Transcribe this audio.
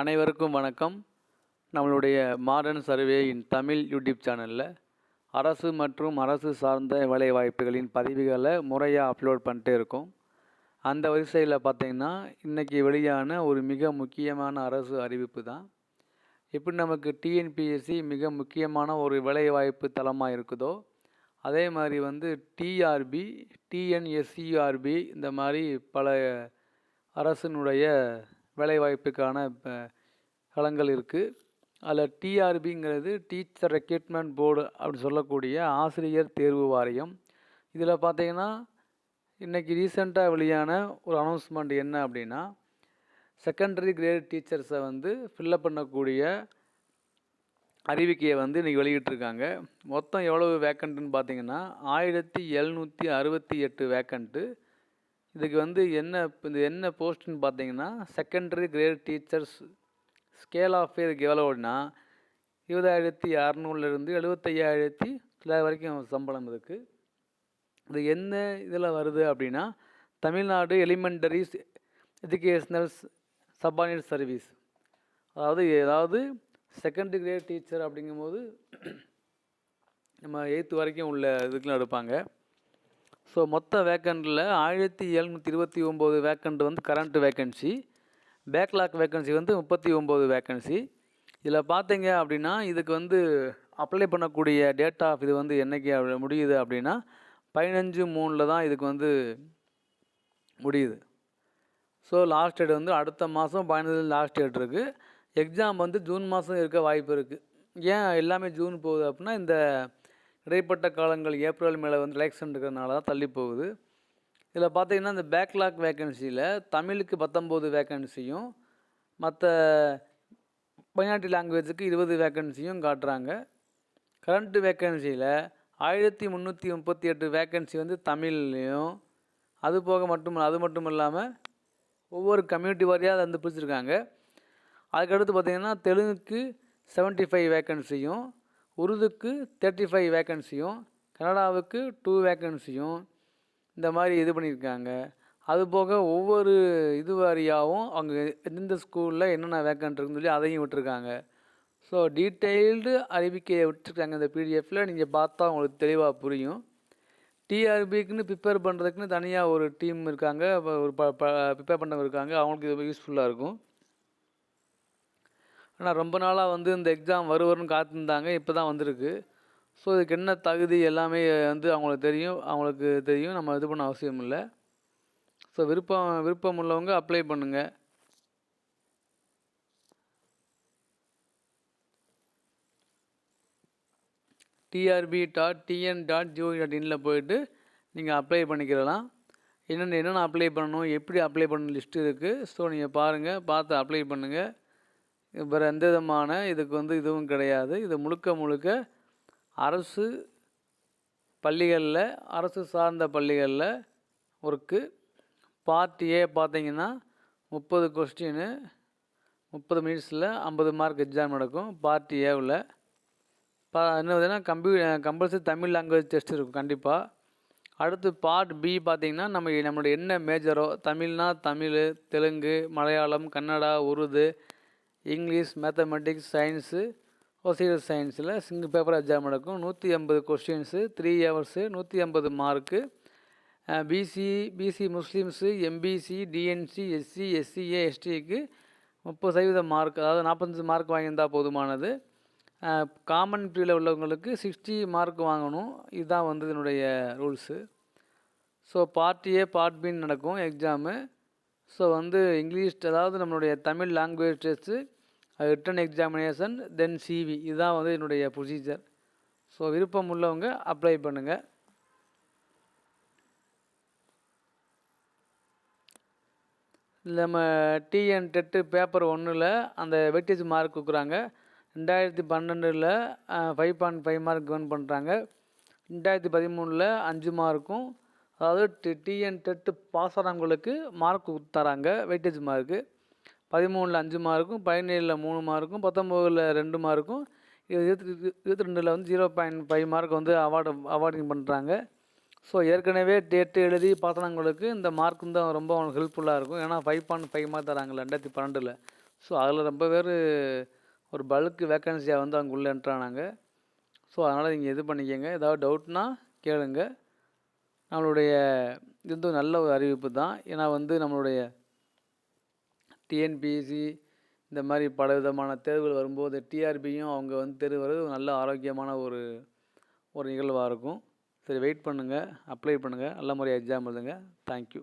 அனைவருக்கும் வணக்கம். நம்மளுடைய modern survey in Tamil YouTube சேனலில் அரசு மற்றும் அரசு சார்ந்த வேலைவாய்ப்புகளின் பதிவுகளை முறையாக அப்லோட் பண்ணிட்டே இருக்கோம். அந்த வரிசையில் பார்த்திங்கன்னா இன்றைக்கி வெளியான ஒரு மிக முக்கியமான அரசு அறிவிப்பு தான். எப்படி நமக்கு டிஎன்பிஎஸ்சி மிக முக்கியமான ஒரு வேலைவாய்ப்பு தளமாக இருக்குதோ அதே மாதிரி வந்து டிஆர்பி டிஎன்எஸ்சிஆர்பி இந்த மாதிரி பல அரசினுடைய வேலைவாய்ப்புக்கான ப- களங்கள் இருக்குது அதில் டிஆர்பிங்கிறது டீச்சர் ரெக்ரூட்மெண்ட் போர்டு அப்படின்னு சொல்லக்கூடிய ஆசிரியர் தேர்வு வாரியம். இதில் பார்த்தீங்கன்னா இன்றைக்கி ரீசெண்டாக வெளியான ஒரு அனௌன்ஸ்மெண்ட் என்ன அப்படின்னா செகண்டரி கிரேட் டீச்சர்ஸை வந்து ஃபில்லப் பண்ணக்கூடிய அறிவிக்கையை வந்து இன்றைக்கி வெளியிட்டிருக்காங்க. மொத்தம் எவ்வளவு வேக்கண்ட்டுன்னு பார்த்தீங்கன்னா ஆயிரத்தி எழுநூற்றி அறுபத்தி எட்டு வேக்கண்ட்டு இதுக்கு வந்து என்ன இந்த என்ன போஸ்ட்டுன்னு பார்த்தீங்கன்னா secondary grade teachers scale of இதுக்கு எவ்வளோன்னா இருபதாயிரத்தி அறநூறுலேருந்து எழுபத்தையாயிரத்தி சில வரைக்கும் சம்பளம் இருக்குது இது என்ன இதில் வருது அப்படின்னா தமிழ்நாடு எலிமெண்டரி எஜுகேஷ்னல் சப்பானியர் சர்வீஸ் அதாவது ஏதாவது செகண்டரி கிரேட் டீச்சர் அப்படிங்கும்போது நம்ம எயித்து வரைக்கும் உள்ள இதுக்கெலாம் எடுப்பாங்க. ஸோ மொத்த வேக்கண்ட்டில் ஆயிரத்தி எழுநூற்றி இருபத்தி ஒம்பது வேக்கண்ட் வந்து கரண்ட் வேக்கன்சி பேக்லாக் வேக்கன்சி வந்து முப்பத்தி ஒம்பது வேக்கன்சி இதில் பார்த்தீங்க அப்படின்னா இதுக்கு வந்து அப்ளை பண்ணக்கூடிய டேட் ஆஃப் இது வந்து என்னைக்கு அப்படி முடியுது அப்படின்னா பதினஞ்சு மூணில் தான் இதுக்கு வந்து முடியுது. ஸோ லாஸ்ட் டேட் வந்து அடுத்த மாதம் பதினஞ்சு லாஸ்ட் டேட் இருக்குது எக்ஸாம் வந்து ஜூன் மாதம் இருக்க வாய்ப்பு இருக்குது ஏன் எல்லாமே ஜூன் போகுது அப்படின்னா இந்த இடைப்பட்ட காலங்கள் ஏப்ரல் மேலே வந்து எலெக்ஷன் இருக்கிறதுனால தான் தள்ளி போகுது. இதில் பார்த்தீங்கன்னா இந்த பேக்லாக் வேக்கன்சியில் தமிழுக்கு பத்தொம்போது வேக்கன்சியும் மற்ற பைனாட்டி லாங்குவேஜுக்கு இருபது வேக்கன்சியும் காட்டுறாங்க. கரண்ட்டு வேக்கன்சியில் ஆயிரத்தி முந்நூற்றி முப்பத்தி எட்டு வேக்கன்சி வந்து தமிழ்லேயும் அது போக மட்டும் அது மட்டும் இல்லாமல் ஒவ்வொரு கம்யூனிட்டி வாரியாக அதை வந்து பிடிச்சிருக்காங்க அதுக்கடுத்து பார்த்திங்கன்னா தெலுங்குக்கு செவன்ட்டி ஃபைவ் வேக்கன்சியும் உருதுக்கு தேர்ட்டி ஃபைவ் வேக்கன்சியும் கனடாவுக்கு டூ வேக்கன்சியும் இந்த மாதிரி இது பண்ணியிருக்காங்க. அது போக ஒவ்வொரு இது வாரியாகவும் அவங்க எந்தெந்த ஸ்கூலில் என்னென்ன வேக்கன்ட் இருக்குன்னு சொல்லி அதையும் விட்டுருக்காங்க. ஸோ டீட்டெயில்டு அறிவிக்கையை விட்டுருக்காங்க இந்த பிடிஎஃப்பில் நீங்கள் பார்த்தா உங்களுக்கு தெளிவாக புரியும். டிஆர்பிக்குன்னு ப்ரிப்பேர் பண்ணுறதுக்குன்னு தனியாக ஒரு டீம் இருக்காங்க. அப்ப ஒரு ப ப்ரிப்பேர் பண்ணவங்க இருக்காங்க. அவங்களுக்கு இது யூஸ்ஃபுல்லாக இருக்கும். ஆனால் ரொம்ப நாளாக வந்து இந்த எக்ஸாம் வருவருன்னு காத்திருந்தாங்க இப்போ தான் வந்திருக்கு. ஸோ இதுக்கு என்ன தகுதி எல்லாமே வந்து அவங்களுக்கு தெரியும். அவங்களுக்கு தெரியும். நம்ம இது பண்ண அவசியம் இல்லை. ஸோ விருப்பம் விருப்பம் உள்ளவங்க அப்ளை பண்ணுங்கள் TRB dot TN dot GOV dot இனில் போயிட்டு நீங்கள் அப்ளை பண்ணிக்கிறலாம் என்னென்ன என்னென்ன அப்ளை பண்ணணும் எப்படி அப்ளை பண்ணணும் லிஸ்ட் இருக்குது ஸோ நீங்கள் பாருங்கள் பார்த்து அப்ளை பண்ணுங்கள் வேறு எந்த விதமான இதுக்கு வந்து இதுவும் கிடையாது. இது முழுக்க முழுக்க அரசு பள்ளிகளில் அரசு சார்ந்த பள்ளிகளில் ஒர்க்கு. பார்ட் ஏ பார்த்தீங்கன்னா முப்பது கொஸ்டின் முப்பது மினிட்ஸில் ஐம்பது மார்க் எக்ஸாம் நடக்கும். பார்ட் ஏவில் பா என்ன பார்த்தீங்கன்னா கம்ப்யூ கம்பல்சரி தமிழ் லாங்குவேஜ் டெஸ்ட் இருக்கும் கண்டிப்பாக அடுத்து பார்ட் பி பார்த்தீங்கன்னா நம்ம நம்மளுடைய என்ன மேஜரோ தமிழ்னா Tamil Telugu Malayalam Kannada Urdu English mathematics science social சயின்ஸில் சிங்கிள் பேப்பர் எக்ஸாம் நடக்கும் நூற்றி ஐம்பது கொஸ்டின்ஸு த்ரீ ஹவர்ஸு நூற்றி ஐம்பது mark BC BC Muslims MBC DNC SC SCA எஸ்டிக்கு முப்பது சதவீத மார்க் அதாவது நாற்பத்தஞ்சு மார்க் வாங்கியிருந்தால் போதுமானது. காமன் பிரிவில் உள்ளவங்களுக்கு சிக்ஸ்டி மார்க் வாங்கணும். இதுதான் வந்து இதனுடைய rules so part A part பின்னு நடக்கும் எக்ஸாமு ஸோ வந்து இங்கிலீஷ் அதாவது நம்மளுடைய Tamil language test written examination then CV இதுதான் வந்து என்னுடைய ப்ரொசீஜர் ஸோ விருப்பம் உள்ளவங்க அப்ளை பண்ணுங்கள் நம்ம டிஎன் டெட்டு பேப்பர் ஒன்றில் அந்த வெயிட்டேஜ் மார்க் கொடுக்குறாங்க. ரெண்டாயிரத்தி பன்னெண்டில் five point five mark govern பண்ணுறாங்க ரெண்டாயிரத்தி பதிமூணில் அஞ்சு மார்க்கும் அதாவது டி டிஎன் டெட்டு பாஸ் ஆனவங்களுக்கு மார்க் தராங்க. வெயிட்டேஜ் மார்க்கு பதிமூணில் அஞ்சு மார்க்கும் பதினேழில் மூணு மார்க்கும் பத்தொம்போதில் ரெண்டு மார்க்கும் இருபத்தி இருபத்தி ரெண்டில் வந்து ஜீரோ பாயிண்ட் ஃபைவ் மார்க் வந்து அவார்டு அவார்டிங் பண்ணுறாங்க ஸோ ஏற்கனவே டேட்டு எழுதி பார்த்தனவங்களுக்கு இந்த மார்க்கும் தான் ரொம்ப அவங்களுக்கு ஹெல்ப்ஃபுல்லாக இருக்கும். ஏன்னா ஃபைவ் பாயிண்ட் ஃபைவ் மார்க் தராங்கல்ல ரெண்டாயிரத்தி பன்னெண்டில். ஸோ அதில் ரொம்ப பேர் ஒரு பல்க்கு வேக்கன்சியாக வந்து அவங்க உள்ளே என்ட்ரானாங்க ஸோ அதனால் நீங்கள் இது பண்ணிக்கங்க. ஏதாவது டவுட்னால் கேளுங்கள் நம்மளுடைய இது வந்து நல்ல ஒரு அறிவிப்பு தான். ஏன்னா வந்து நம்மளுடைய டிஎன்பிஎஸ்சி இந்த மாதிரி பல விதமான தேர்வுகள் வரும்போது டிஆர்பியும் அவங்க வந்து தேர்வு வர்றது ஒரு நல்ல ஆரோக்கியமான ஒரு ஒரு நிகழ்வாக இருக்கும். சரி வெயிட் பண்ணுங்கள் அப்ளை பண்ணுங்கள் நல்ல முறையாக எக்ஸாம் எழுதுங்க. தேங்க்யூ